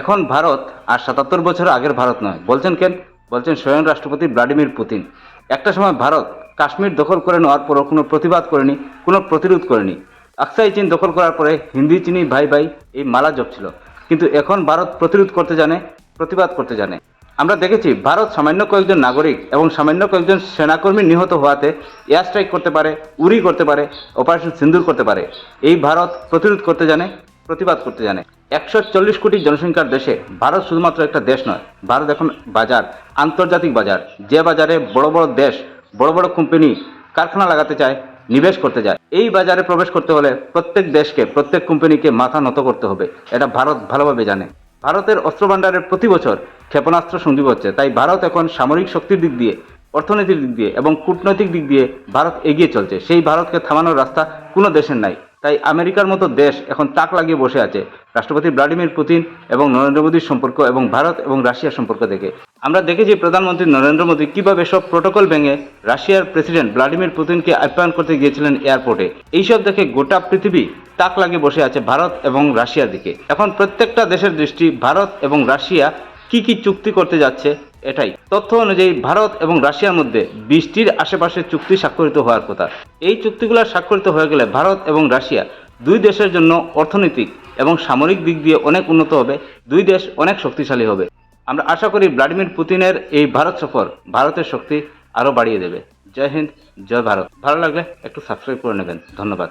এখন ভারত আর সাতাত্তর বছর আগের ভারত নয়। বলছেন কেন? বলছেন স্বয়ং রাষ্ট্রপতি ভ্লাদিমির পুতিন। একটা সময় ভারত কাশ্মীর দখল করে নেওয়ার পরও কোনো প্রতিবাদ করেনি, কোনো প্রতিরোধ করেনি। আকসাই চীন দখল করার পরে হিন্দি, চিনি ভাই ভাই এই মালা জপছিল। কিন্তু এখন ভারত প্রতিরোধ করতে জানে, প্রতিবাদ করতে জানে। আমরা দেখেছি ভারত সামান্য কয়েকজন নাগরিক এবং সামান্য কয়েকজন সেনাকর্মী নিহত হওয়াতে এয়ার স্ট্রাইক করতে পারে উড়ি করতে পারে, অপারেশন সিন্দুর করতে পারে। এই ভারত প্রতিরোধ করতে জানে প্রতিবাদ করতে জানে। একশো চল্লিশ কোটি জনসংখ্যার দেশে ভারত শুধুমাত্র একটা দেশ নয়, ভারত এখন বাজার, আন্তর্জাতিক বাজার। যে বাজারে বড় বড় দেশ, বড় বড় কোম্পানি কারখানা লাগাতে চায়, নিবেশ করতে যায় এই বাজারে প্রবেশ করতে হলে প্রত্যেক দেশকে, প্রত্যেক কোম্পানিকে মাথা নত করতে হবে। এটা ভারত ভালোভাবে জানে। ভারতের অস্ত্র ভাণ্ডারের প্রতি বছর ক্ষেপণাস্ত্র সন্দীপ হচ্ছে। তাই ভারত এখন সামরিক শক্তির দিক দিয়ে অর্থনৈতিক দিক দিয়ে এবং কূটনৈতিক দিক দিয়ে ভারত এগিয়ে চলছে। সেই ভারতকে থামানোর রাস্তা কোনো দেশের নাই। তাই আমেরিকার মতো দেশ এখন তাক লাগিয়ে বসে আছে, রাষ্ট্রপতি ভ্লাদিমির পুতিন এবং নরেন্দ্র মোদীর সম্পর্ক এবং ভারত এবং রাশিয়ার সম্পর্ক দেখে। আমরা দেখেছি প্রধানমন্ত্রী নরেন্দ্র মোদী কীভাবে সব প্রোটোকল ভেঙে রাশিয়ার প্রেসিডেন্ট ভ্লাদিমির পুতিনকে আপ্যায়ন করতে গিয়েছিলেন এয়ারপোর্টে। এইসব দেখে গোটা পৃথিবী তাক লাগিয়ে বসে আছে ভারত এবং রাশিয়ার দিকে। এখন প্রত্যেকটা দেশের দৃষ্টি ভারত এবং রাশিয়া কি কি চুক্তি করতে যাচ্ছে এটাই। তথ্য অনুযায়ী ভারত এবং রাশিয়ার মধ্যে বিশটির আশেপাশে চুক্তি স্বাক্ষরিত হওয়ার কথা। এই চুক্তিগুলো স্বাক্ষরিত হয়ে গেলে ভারত এবং রাশিয়া দুই দেশের জন্য অর্থনৈতিক এবং সামরিক দিক দিয়ে অনেক উন্নত হবে, দুই দেশ অনেক শক্তিশালী হবে। আমরা আশা করি ভ্লাদিমির পুতিনের এই ভারত সফর ভারতের শক্তি আরও বাড়িয়ে দেবে। জয় হিন্দ, জয় ভারত। ভালো লাগলে একটু সাবস্ক্রাইব করে নেবেন। ধন্যবাদ।